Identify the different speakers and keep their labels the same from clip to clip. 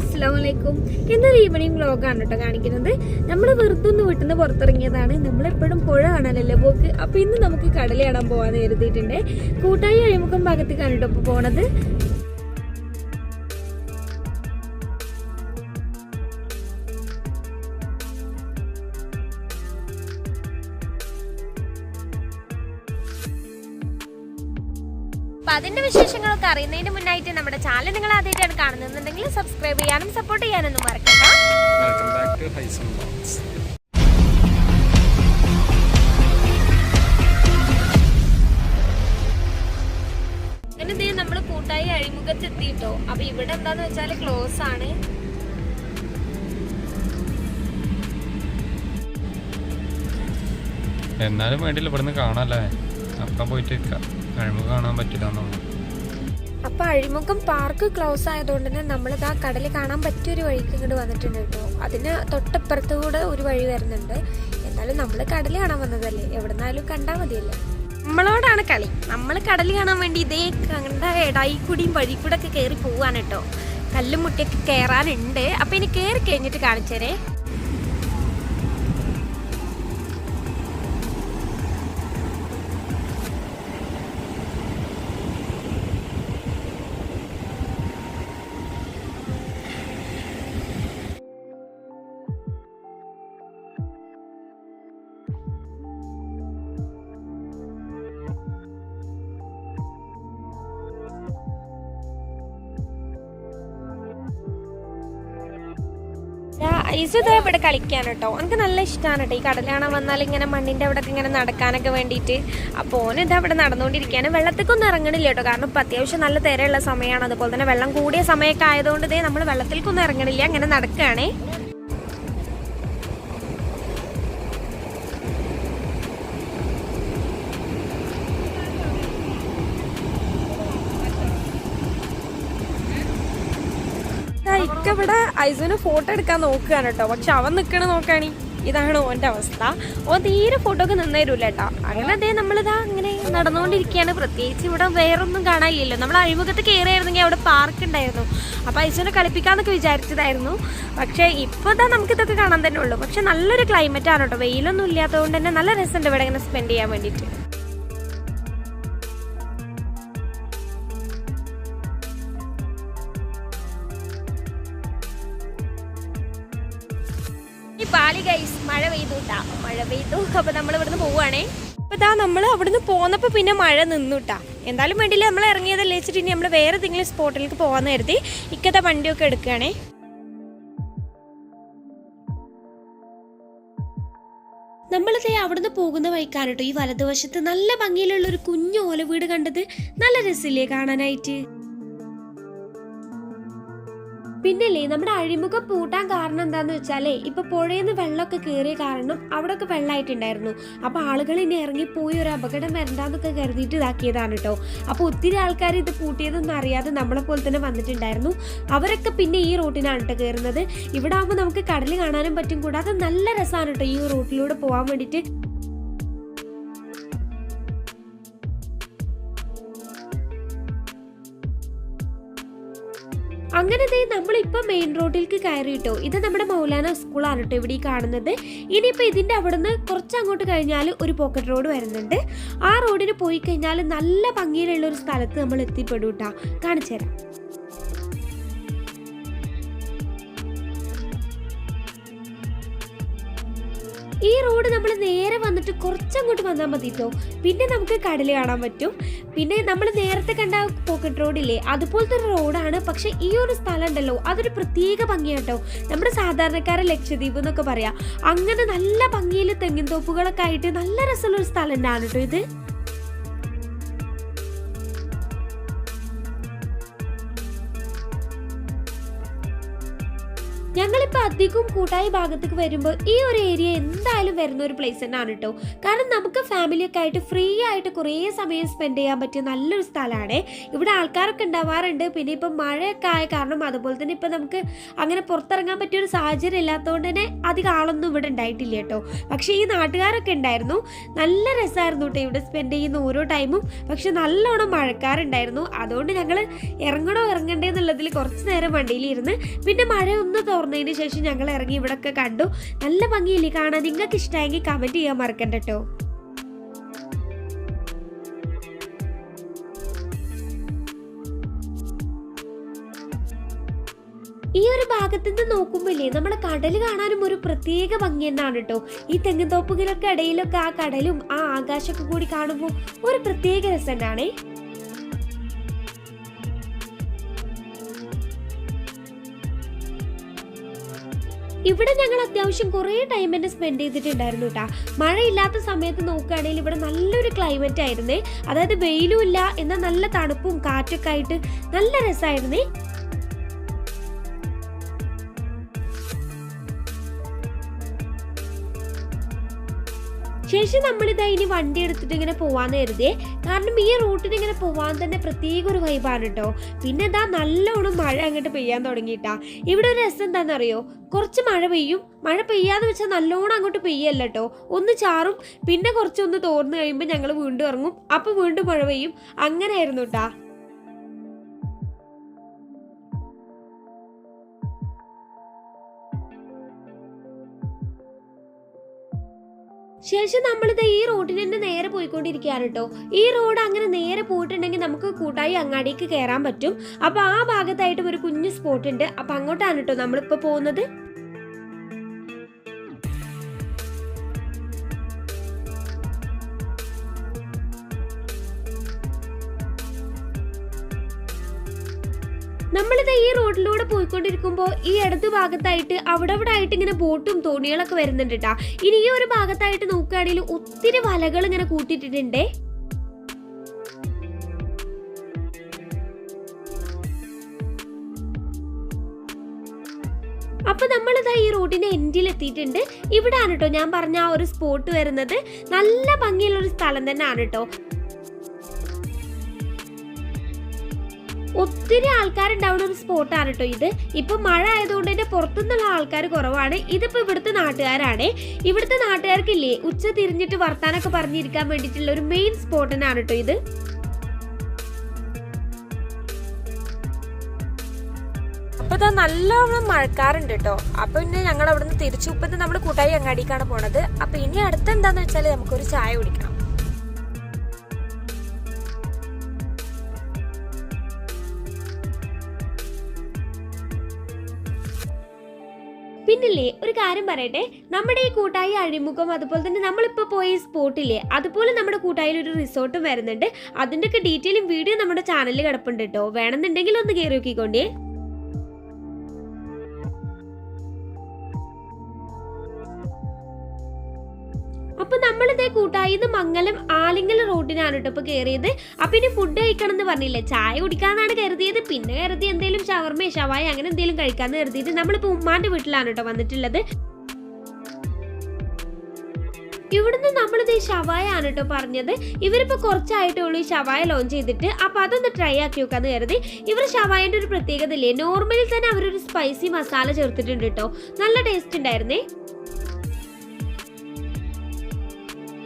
Speaker 1: അസ്സാം വലൈക്കും ഇന്നൊരു ഈവനിങ് വ്ലോഗാണ് കേട്ടോ കാണിക്കുന്നത്. നമ്മൾ വെറുതെ ഒന്ന് വീട്ടിൽ നിന്ന് പുറത്തിറങ്ങിയതാണ്. നമ്മളെപ്പോഴും പുഴ കാണാനല്ലേ പോക്ക്? അപ്പോൾ ഇന്ന് നമുക്ക് കടൽ കാണാൻ പോകാന്ന് കരുതിയിട്ടുണ്ട്. കൂട്ടായി അഴിമുഖം ഭാഗത്തേക്കാണ് കേട്ടോ ഇപ്പോൾ പോണത്. അപ്പൊ അതിന്റെ വിശേഷങ്ങളൊക്കെ അറിയുന്നതിന് മുന്നായിട്ട് നമ്മുടെ ചാനൽ നിങ്ങൾ ആദ്യമായിട്ടാണ് കാണുന്നുണ്ടെങ്കിൽ സബ്സ്ക്രൈബ് ചെയ്യാനും സപ്പോർട്ട് ചെയ്യാനൊന്നും മറക്കണ്ട.
Speaker 2: വെൽക്കം ബാക്ക് ടു ഹൈസം ബോക്സ്
Speaker 1: അങ്ങനെ ദേ നമ്മൾ കൂട്ടായി അഴിമുഖത്തെത്തിയിട്ടോ? അപ്പൊ ഇവിടെ എന്താന്ന് വെച്ചാൽ ക്ലോസ് ആണ്.
Speaker 2: എന്നാലും വേണ്ടിയില്ല ഇവിടുന്ന് കാണാല്ലേ? അപ്പം പോയിട്ട് അഴിമുഖം കാണാൻ പറ്റില്ല എന്നുള്ളു.
Speaker 1: അപ്പൊ അഴിമുഖം പാർക്ക് ക്ലോസ് ആയതുകൊണ്ട് തന്നെ നമ്മളിത് ആ കടൽ കാണാൻ പറ്റിയ ഒരു വഴിക്ക് ഇങ്ങോട്ട് വന്നിട്ടുണ്ട് കേട്ടോ. അതിന് തൊട്ടപ്പുറത്ത് കൂടെ ഒരു വഴി വരുന്നുണ്ട്. എന്നാലും നമ്മൾ കടൽ കാണാൻ വന്നതല്ലേ? എവിടെന്നാലും കണ്ടാൽ മതിയല്ലേ? നമ്മളോടാണ് കളി. നമ്മൾ കടൽ കാണാൻ വേണ്ടി ഇതേ കണ്ട ഇടായി കൂടിയും വഴി കൂടെ ഒക്കെ കയറി പോവാണ് കേട്ടോ. കല്ലും മുട്ടിയൊക്കെ കയറാനുണ്ട് അപ്പൊ ഇനി കയറി കഴിഞ്ഞിട്ട് കാണിച്ചേരേ. ഐസുദ ഇവിടെ കളിക്കാൻ കേട്ടോ എനിക്ക് നല്ല ഇഷ്ടമാണ് കേട്ടോ ഈ കടലാണ് വന്നാൽ ഇങ്ങനെ മണ്ണിന്റെ അവിടെ ഇങ്ങനെ നടക്കാനൊക്കെ വേണ്ടിയിട്ട്. അപ്പോൾ ഓന് അവിടെ നടന്നുകൊണ്ടിരിക്കുകയാണ്. വെള്ളത്തേക്കൊന്നും ഇറങ്ങണില്ല കേട്ടോ കാരണം ഇപ്പം അത്യാവശ്യം നല്ല തിരയുള്ള സമയമാണ്. അതുപോലെ തന്നെ വെള്ളം കൂടിയ സമയമൊക്കെ ആയതുകൊണ്ട് ഇതേ നമ്മൾ വെള്ളത്തിലേക്കൊന്നും ഇറങ്ങണില്ല. അങ്ങനെ നടക്കുകയാണേ. ദാ ഇക്ക ഇവിടെ ഫോട്ടോ എടുക്കാൻ നോക്കുകയാണ് കേട്ടോ. പക്ഷെ അവൻ നിൽക്കണ നോക്കാണി. ഇതാണ് ഓന്റെ അവസ്ഥ. ഓ തീരെ ഫോട്ടോ ഒക്കെ നിന്നേരൂല കേട്ടോ. അങ്ങനെ അതേ നമ്മളിതാ ഇങ്ങനെ നടന്നുകൊണ്ടിരിക്കുകയാണ്. പ്രത്യേകിച്ച് ഇവിടെ വേറൊന്നും കാണാനില്ലല്ലോ. നമ്മൾ അഴിമുഖത്ത് കയറിയായിരുന്നെങ്കിൽ അവിടെ പാർക്ക് ഉണ്ടായിരുന്നു. അപ്പൊ ഐസുവിനെ കളിപ്പിക്കാന്നൊക്കെ വിചാരിച്ചതായിരുന്നു. പക്ഷെ ഇപ്പൊ ഇതാ നമുക്ക് ഇതൊക്കെ കാണാൻ തന്നെ ഉള്ളൂ. പക്ഷെ നല്ലൊരു ക്ലൈമറ്റ് ആണ് കേട്ടോ. വെയിലൊന്നും ഇല്ലാത്തതുകൊണ്ട് തന്നെ നല്ല രസമുണ്ട് ഇവിടെ ഇങ്ങനെ സ്പെൻഡ് ചെയ്യാൻ വേണ്ടിയിട്ട്. പാലി ഗൈസ് മഴ പെയ്തു കേട്ടാ മഴ പെയ്തു. അപ്പൊ നമ്മൾ ഇവിടുന്ന് പോവാണേ അപ്പൊ ഇതാ നമ്മൾ അവിടുന്ന് പോന്നപ്പോ പിന്നെ മഴ നിന്നുട്ടാ എന്തായാലും വേണ്ടിയില്ല നമ്മൾ ഇറങ്ങിയതല്ലേ വെച്ചിട്ട് ഇനി നമ്മൾ വേറെ ഏതെങ്കിലും സ്പോട്ടിലേക്ക് പോവാന്ന് കരുതി ഇക്കത്തെ വണ്ടിയൊക്കെ എടുക്കുകയാണേ നമ്മളിതേ അവിടുന്ന് പോകുന്ന വഴിക്കാണ് കേട്ടോ ഈ വലതുവശത്ത്. നല്ല ഭംഗിയിലുള്ള ഒരു കുഞ്ഞു ഓല വീട് കണ്ടത് നല്ല രസമില്ലേ കാണാനായിട്ട്. പിന്നല്ലേ നമ്മുടെ അഴിമുഖം പൂട്ടാൻ കാരണം എന്താന്ന് വെച്ചാലേ ഇപ്പൊ പുഴയിന്ന് വെള്ളമൊക്കെ കയറിയ കാരണം അവിടെ ഒക്കെ വെള്ളമായിട്ടുണ്ടായിരുന്നു. അപ്പൊ ആളുകൾ ഇനി ഇറങ്ങിപ്പോയി ഒരു അപകടം വരണ്ടെന്നൊക്കെ കരുതിയിട്ട് ഇതാക്കിയതാണ് കേട്ടോ അപ്പൊ ഒത്തിരി ആൾക്കാർ ഇത് പൂട്ടിയതൊന്നും അറിയാതെ നമ്മളെ പോലെ തന്നെ വന്നിട്ടുണ്ടായിരുന്നു. അവരൊക്കെ പിന്നെ ഈ റൂട്ടിനാണ് കേട്ടോ കയറുന്നത്. ഇവിടെ ആകുമ്പോൾ നമുക്ക് കടൽ കാണാനും പറ്റും. കൂടാതെ നല്ല രസമാണ് കേട്ടോ ഈ റൂട്ടിലൂടെ പോകാൻ വേണ്ടിയിട്ട്. അങ്ങനെ ദേ നമ്മളിപ്പോൾ മെയിൻ റോഡിലേക്ക് കയറിയിട്ടോ. ഇത് നമ്മുടെ മൗലാന സ്കൂളാണ് കേട്ടോ ഇവിടെ ഈ കാണുന്നത്. ഇനിയിപ്പോൾ ഇതിന്റെ അവിടുന്ന് കുറച്ച് അങ്ങോട്ട് കഴിഞ്ഞാൽ ഒരു പോക്കറ്റ് റോഡ് വരുന്നുണ്ട്. ആ റോഡിന് പോയി കഴിഞ്ഞാൽ നല്ല ഭംഗിയിലുള്ള ഒരു സ്ഥലത്ത് നമ്മൾ എത്തിപ്പെടും കേട്ടോ കാണിച്ചു തരാം ഈ റോഡ് നമ്മൾ നേരെ വന്നിട്ട് കുറച്ചങ്ങോട്ട് വന്നാൽ മതി കേട്ടോ പിന്നെ നമുക്ക് കടൽ കാണാൻ പറ്റും. പിന്നെ നമ്മൾ നേരത്തെ കണ്ട പോക്കറ്റ് റോഡില്ലേ അതുപോലത്തെ ഒരു റോഡാണ് പക്ഷെ ഈ ഒരു സ്ഥലം ഉണ്ടല്ലോ അതൊരു പ്രത്യേക ഭംഗിയാട്ടോ നമ്മുടെ സാധാരണക്കാരെ ലക്ഷദ്വീപ് എന്നൊക്കെ പറയാം. അങ്ങനെ നല്ല ഭംഗിയിൽ തെങ്ങിൻ തോപ്പുകളൊക്കെ ആയിട്ട് നല്ല രസമുള്ള ഒരു സ്ഥലം ഉണ്ടാണ് കേട്ടോ ഇത്. ഞങ്ങളിപ്പോൾ അധികം കൂട്ടായി ഭാഗത്തേക്ക് വരുമ്പോൾ ഈ ഒരു ഏരിയ എന്തായാലും വരുന്ന ഒരു പ്ലേസ് തന്നെയാണ് കേട്ടോ കാരണം നമുക്ക് ഫാമിലിയൊക്കെ ആയിട്ട് ഫ്രീ ആയിട്ട് കുറേ സമയം സ്പെൻഡ് ചെയ്യാൻ പറ്റിയ നല്ലൊരു സ്ഥലമാണ്. ഇവിടെ ആൾക്കാരൊക്കെ ഉണ്ടാവാറുണ്ട്. പിന്നെ ഇപ്പം മഴയൊക്കെ ആയ കാരണം അതുപോലെ തന്നെ ഇപ്പം നമുക്ക് അങ്ങനെ പുറത്തിറങ്ങാൻ പറ്റിയ ഒരു സാഹചര്യം ഇല്ലാത്തതുകൊണ്ട് തന്നെ അധികം ആളൊന്നും ഇവിടെ ഉണ്ടായിട്ടില്ല കേട്ടോ പക്ഷേ ഈ നാട്ടുകാരൊക്കെ ഉണ്ടായിരുന്നു. നല്ല രസമായിരുന്നു കേട്ടോ ഇവിടെ സ്പെൻഡ് ചെയ്യുന്ന ഓരോ ടൈമും പക്ഷെ നല്ലോണം മഴക്കാരുണ്ടായിരുന്നു. അതുകൊണ്ട് ഞങ്ങൾ ഇറങ്ങണോ ഇറങ്ങണ്ടേ എന്നുള്ളതിൽ കുറച്ച് നേരം വണ്ടിയിലിരുന്ന്. പിന്നെ മഴ ഒന്ന് തുറന്നതിന് ശേഷം ഞങ്ങൾ ഇറങ്ങി ഇവിടെയൊക്കെ കണ്ടു. നല്ല ഭംഗിയില്ലേ കാണാൻ? നിങ്ങൾക്ക് ഇഷ്ടമായെങ്കിൽ കമന്റ് ചെയ്യാൻ മറക്കണ്ട കേട്ടോ ഈ ഒരു ഭാഗത്ത് നിന്ന് നോക്കുമ്പോഴേ നമ്മുടെ കടൽ കാണാനും ഒരു പ്രത്യേക ഭംഗി തന്നെയാണ് കേട്ടോ ഈ തെങ്ങുതോപ്പുകളൊക്കെ ഇടയിലൊക്കെ ആ കടലും ആ ആകാശമൊക്കെ കൂടി കാണുമ്പോൾ ഒരു പ്രത്യേക രസം തന്നെയാണേ ഇവിടെ ഞങ്ങൾ അത്യാവശ്യം കുറേ ടൈം തന്നെ സ്പെൻഡ് ചെയ്തിട്ടുണ്ടായിരുന്നു കേട്ടാ മഴയില്ലാത്ത സമയത്ത് നോക്കുകയാണെങ്കിൽ ഇവിടെ നല്ലൊരു ക്ലൈമറ്റ് ആയിരുന്നേ. അതായത് വെയിലും ഇല്ല എന്നാൽ നല്ല തണുപ്പും കാറ്റൊക്കെ ആയിട്ട് നല്ല രസമായിരുന്നേ. ശേഷം നമ്മളിതാ ഇനി വണ്ടി എടുത്തിട്ട് ഇങ്ങനെ പോവാന്ന് കരുതിയേ കാരണം ഈ റൂട്ടിൽ ഇങ്ങനെ പോവാൻ തന്നെ പ്രത്യേക ഒരു വൈബാണ് കേട്ടോ പിന്നെ ഇതാ നല്ലോണം മഴ അങ്ങോട്ട് പെയ്യാൻ തുടങ്ങിയിട്ടാ. ഇവിടെ ഒരു രസം എന്താണെന്നറിയോ കുറച്ച് മഴ പെയ്യും. മഴ പെയ്യാന്ന് വെച്ചാൽ നല്ലോണം അങ്ങോട്ട് പെയ്യല്ല കേട്ടോ ഒന്ന് ചാറും പിന്നെ കുറച്ചൊന്ന് തോർന്നു കഴിയുമ്പോൾ ഞങ്ങൾ വീണ്ടും ഇറങ്ങും. അപ്പോൾ വീണ്ടും മഴ പെയ്യും. അങ്ങനെയായിരുന്നു കേട്ടാ ശേഷം നമ്മളിത് ഈ റോഡിൽ തന്നെ നേരെ പോയിക്കൊണ്ടിരിക്കുകയാണ് കേട്ടോ. ഈ റോഡ് അങ്ങനെ നേരെ പോയിട്ടുണ്ടെങ്കിൽ നമുക്ക് കൂട്ടായി അങ്ങാടിക്ക് കയറാൻ പറ്റും. അപ്പൊ ആ ഭാഗത്തായിട്ടും ഒരു കുഞ്ഞു സ്പോട്ട് ഉണ്ട്. അപ്പൊ അങ്ങോട്ടാണ് കേട്ടോ നമ്മളിപ്പോ പോകുന്നത്. നമ്മളിത് ഈ റോഡിലൂടെ പോയിക്കൊണ്ടിരിക്കുമ്പോൾ ഈ ഇടതു ഭാഗത്തായിട്ട് അവിടെ അവിടെ ആയിട്ട് ഇങ്ങനെ ബോട്ടും തോണികളൊക്കെ വരുന്നുണ്ട് കേട്ടാ ഇനി ഈ ഒരു ഭാഗത്തായിട്ട് നോക്കുകയാണെങ്കിൽ ഒത്തിരി വലകൾ ഇങ്ങനെ കൂട്ടിയിട്ടിട്ടുണ്ടേ. അപ്പൊ നമ്മളിതാ ഈ റോഡിന്റെ എൻഡിൽ എത്തിയിട്ടുണ്ട്. ഇവിടാണ് കേട്ടോ ഞാൻ പറഞ്ഞ ആ ഒരു സ്പോട്ട് വരുന്നത്. നല്ല ഭംഗിയുള്ള ഒരു സ്ഥലം തന്നെയാണ് കേട്ടോ ഒത്തിരി ആൾക്കാരുണ്ടാവുന്ന ഒരു സ്പോട്ടാണ് കേട്ടോ ഇത്. ഇപ്പൊ മഴ ആയതുകൊണ്ട് തന്നെ പുറത്തുനിന്നുള്ള ആൾക്കാർ കുറവാണ്. ഇതിപ്പോ ഇവിടുത്തെ നാട്ടുകാരാണ്. ഇവിടുത്തെ നാട്ടുകാർക്കില്ലേ ഉച്ച തിരിഞ്ഞിട്ട് വർത്താനൊക്കെ പറഞ്ഞിരിക്കാൻ വേണ്ടിയിട്ടുള്ള ഒരു മെയിൻ സ്പോട്ട് തന്നെയാണ് കേട്ടോ ഇത്.
Speaker 3: അപ്പൊ ഇതാ നല്ലോണം മഴക്കാറുണ്ട് കേട്ടോ അപ്പൊ പിന്നെ ഞങ്ങൾ അവിടുന്ന് തിരിച്ചു ഇപ്പത്തെ നമ്മൾ കൂട്ടായി അങ്ങാടിക്കാണ് പോണത്. അപ്പൊ ഇനി അടുത്ത എന്താന്ന് വെച്ചാൽ നമുക്കൊരു ചായ കുടിക്കണം.
Speaker 1: പിന്നില്ലേ ഒരു കാര്യം പറയട്ടെ. നമ്മുടെ ഈ കൂട്ടായി അഴിമുഖം അതുപോലെ തന്നെ നമ്മളിപ്പോൾ പോയ സ്പോട്ടില്ലേ അതുപോലെ നമ്മുടെ കൂട്ടായിൽ ഒരു റിസോർട്ടും വരുന്നുണ്ട്. അതിന്റെയൊക്കെ ഡീറ്റെയിലും വീഡിയോ നമ്മുടെ ചാനലിൽ കിടപ്പുണ്ട് കേട്ടോ. വേണമെന്നുണ്ടെങ്കിൽ ഒന്ന് കയറി നോക്കിക്കൊണ്ടേ അപ്പൊ നമ്മളിതേ കൂട്ടായി ഇത് മംഗലം ആലിങ്ങൽ റോഡിനാണ് കേട്ടോ ഇപ്പൊ കയറിയത് അപ്പൊ ഇനി ഫുഡ് കഴിക്കണം എന്ന് പറഞ്ഞില്ലേ? ചായ കുടിക്കാന്നാണ് കരുതിയത്. പിന്നെ കരുതി എന്തെങ്കിലും ഷവർമ ഷവായ അങ്ങനെ എന്തെങ്കിലും കഴിക്കാന്ന് കരുതിയിട്ട് നമ്മളിപ്പോ ഉമ്മാന്റെ വീട്ടിലാണ് കേട്ടോ വന്നിട്ടുള്ളത്. ഇവിടുന്ന് നമ്മളിത് ഈ ഷവായ ആണ് കേട്ടോ പറഞ്ഞത്. ഇവരിപ്പോ കുറച്ചായിട്ടേ ഉള്ളൂ ഈ ഷവായ ലോഞ്ച് ചെയ്തിട്ട്. അപ്പൊ അതൊന്ന് ട്രൈ ആക്കി നോക്കാന്ന് കരുതി. ഇവർ ഷവായന്റെ ഒരു പ്രത്യേകത ഇല്ലേ നോർമലിൽ തന്നെ അവരൊരു സ്പൈസി മസാല ചേർത്തിട്ടുണ്ട് കേട്ടോ നല്ല ടേസ്റ്റ് ഉണ്ടായിരുന്നേ.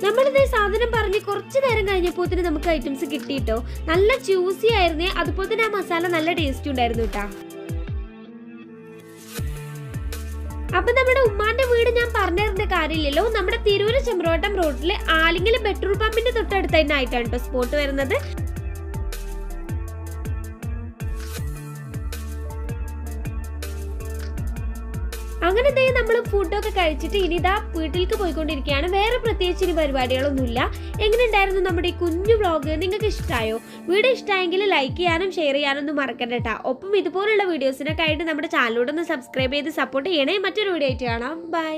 Speaker 1: നമ്മളിത് സാധനം പറഞ്ഞ് കുറച്ച് നേരം കഴിഞ്ഞപ്പോൾ തന്നെ നമുക്ക് ഐറ്റംസ് കിട്ടിയിട്ടോ നല്ല ജ്യൂസി ആയിരുന്നേ. അതുപോലെ തന്നെ ആ മസാല നല്ല ടേസ്റ്റ് ഉണ്ടായിരുന്നു കേട്ടാ അപ്പൊ നമ്മുടെ ഉമ്മാന്റെ വീട് ഞാൻ പറഞ്ഞിരുന്ന കാര്യമില്ലല്ലോ. നമ്മുടെ തിരൂര് ചെമ്പ്രോട്ടം റോഡിലെ ആലിങ്ങൽ പെട്രോൾ പമ്പിന്റെ തൊട്ടടുത്ത് തന്നെ ആയിട്ടാണ് കേട്ടോ സ്പോട്ട് വരുന്നത്. അങ്ങനെ ദേ നമ്മൾ ഫുഡൊക്കെ കഴിച്ചിട്ട് ഇനി ഇതാ വീട്ടിലേക്ക് പോയിക്കൊണ്ടിരിക്കുകയാണ്. വേറെ പ്രത്യേകിച്ച് ഇനി പരിപാടികളൊന്നുമില്ല. എങ്ങനെ ഉണ്ടായിരുന്നു നമ്മുടെ ഈ കുഞ്ഞു വ്ളോഗ് നിങ്ങൾക്ക് ഇഷ്ടമായോ വീഡിയോ ഇഷ്ടമായെങ്കിൽ ലൈക്ക് ചെയ്യാനും ഷെയർ ചെയ്യാനും ഒന്നും മറക്കണ്ട കേട്ടോ ഒപ്പം ഇതുപോലുള്ള വീഡിയോസിനൊക്കെ ആയിട്ട് നമ്മുടെ ചാനലിലൂടെ ഒന്ന് സബ്സ്ക്രൈബ് ചെയ്ത് സപ്പോർട്ട് ചെയ്യണേ. മറ്റൊരു വീഡിയോ ആയിട്ട് കാണാം. ബൈ